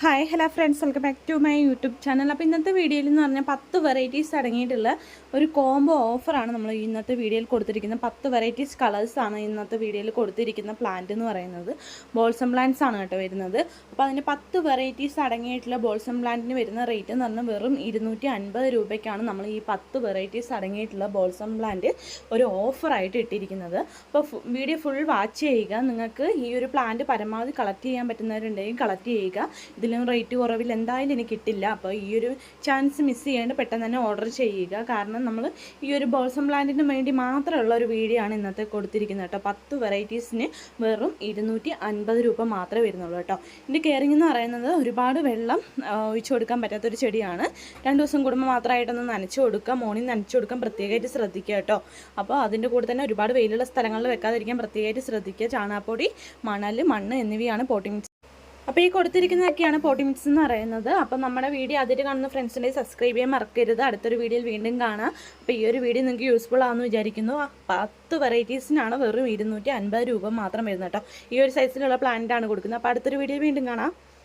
Hi hello friends welcome back to my YouTube channel അപ്പോൾ ഇന്നത്തെ വീഡിയോയിൽ എന്ന് പറഞ്ഞാൽ പത്ത് വെറൈറ്റീസ് അടങ്ങിയിട്ടുള്ള ഒരു കോംബോ ഓഫറാണ് നമ്മൾ ഇന്നത്തെ വീഡിയോയിൽ കൊടുത്തിരിക്കുന്നത്. പത്ത് വെറൈറ്റീസ് കളേഴ്സാണ് ഇന്നത്തെ വീഡിയോയിൽ കൊടുത്തിരിക്കുന്ന പ്ലാന്റ് എന്ന് പറയുന്നത്. ബോൾസം പ്ലാന്റ്സ് ആണ് കേട്ടോ വരുന്നത്. അപ്പോൾ അതിന് പത്ത് വെറൈറ്റീസ് അടങ്ങിയിട്ടുള്ള ബോൾസം പ്ലാന്റിന് വരുന്ന റേറ്റ് എന്ന് പറഞ്ഞാൽ വെറും ഇരുന്നൂറ്റി അൻപത് രൂപയ്ക്കാണ് നമ്മൾ ഈ പത്ത് വെറൈറ്റീസ് അടങ്ങിയിട്ടുള്ള ബോൾസം പ്ലാന്റ് ഒരു ഓഫറായിട്ട് ഇട്ടിരിക്കുന്നത്. അപ്പോൾ വീഡിയോ ഫുൾ വാച്ച് ചെയ്യുക. നിങ്ങൾക്ക് ഈ ഒരു പ്ലാന്റ് പരമാവധി കളക്ട് ചെയ്യാൻ പറ്റുന്നവരുണ്ടെങ്കിൽ കളക്ട് ചെയ്യുക. ഇതിലും റേറ്റ് കുറവിൽ എന്തായാലും എനിക്ക് കിട്ടില്ല. അപ്പോൾ ഈ ഒരു ചാൻസ് മിസ് ചെയ്യാണ്ട് പെട്ടെന്ന് തന്നെ ഓർഡർ ചെയ്യുക. കാരണം നമ്മൾ ഈ ഒരു ബോൾസം പ്ലാന്റിന് വേണ്ടി മാത്രമുള്ള ഒരു വീഡിയോ ആണ് ഇന്നത്തെ കൊടുത്തിരിക്കുന്നത് കേട്ടോ. പത്ത് വെറൈറ്റീസിന് വെറും ഇരുന്നൂറ്റി അൻപത് രൂപ മാത്രമേ വരുന്നുള്ളൂ കേട്ടോ. ഇതിന്റെ കെയറിംഗ് എന്ന് പറയുന്നത് ഒരുപാട് വെള്ളം ഒഴിച്ചു കൊടുക്കാൻ പറ്റാത്തൊരു ചെടിയാണ്. രണ്ട് ദിവസം കൂടുമ്പോൾ മാത്രമായിട്ടൊന്ന് നനച്ചു കൊടുക്കുക. മോർണിംഗ് നനച്ചു കൊടുക്കാൻ പ്രത്യേകമായിട്ട് ശ്രദ്ധിക്കുക കേട്ടോ. അപ്പോൾ അതിന്റെ കൂടെ തന്നെ ഒരുപാട് വെയിലുള്ള സ്ഥലങ്ങളിൽ വെക്കാതിരിക്കാൻ പ്രത്യേകമായിട്ട് ശ്രദ്ധിക്കുക. ചാണാപ്പൊടി മണൽ മണ്ണ് എന്നിവയാണ് പോട്ടിംഗ് അപ്പോൾ ഈ കൊടുത്തിരിക്കുന്നതൊക്കെയാണ് പോട്ടി മിക്സ് എന്ന് പറയുന്നത്. അപ്പോൾ നമ്മുടെ വീഡിയോ അതിൽ കാണുന്ന ഫ്രണ്ട്സിനെ സബ്സ്ക്രൈബ് ചെയ്യാൻ മറക്കരുത്. അടുത്തൊരു വീഡിയോയിൽ വീണ്ടും കാണാം. അപ്പോൾ ഈ ഒരു വീഡിയോ നിങ്ങൾക്ക് യൂസ്ഫുൾ ആണെന്ന് വിചാരിക്കുന്നു. പത്ത് വെറൈറ്റീസിനാണ് വെറും ഇരുന്നൂറ്റി അൻപത് രൂപ മാത്രം വരുന്നത് കേട്ടോ. ഈ ഒരു സൈസിലുള്ള പ്ലാന്റ് ആണ് കൊടുക്കുന്നത്. അപ്പോൾ അടുത്തൊരു വീഡിയോ വീണ്ടും കാണാം.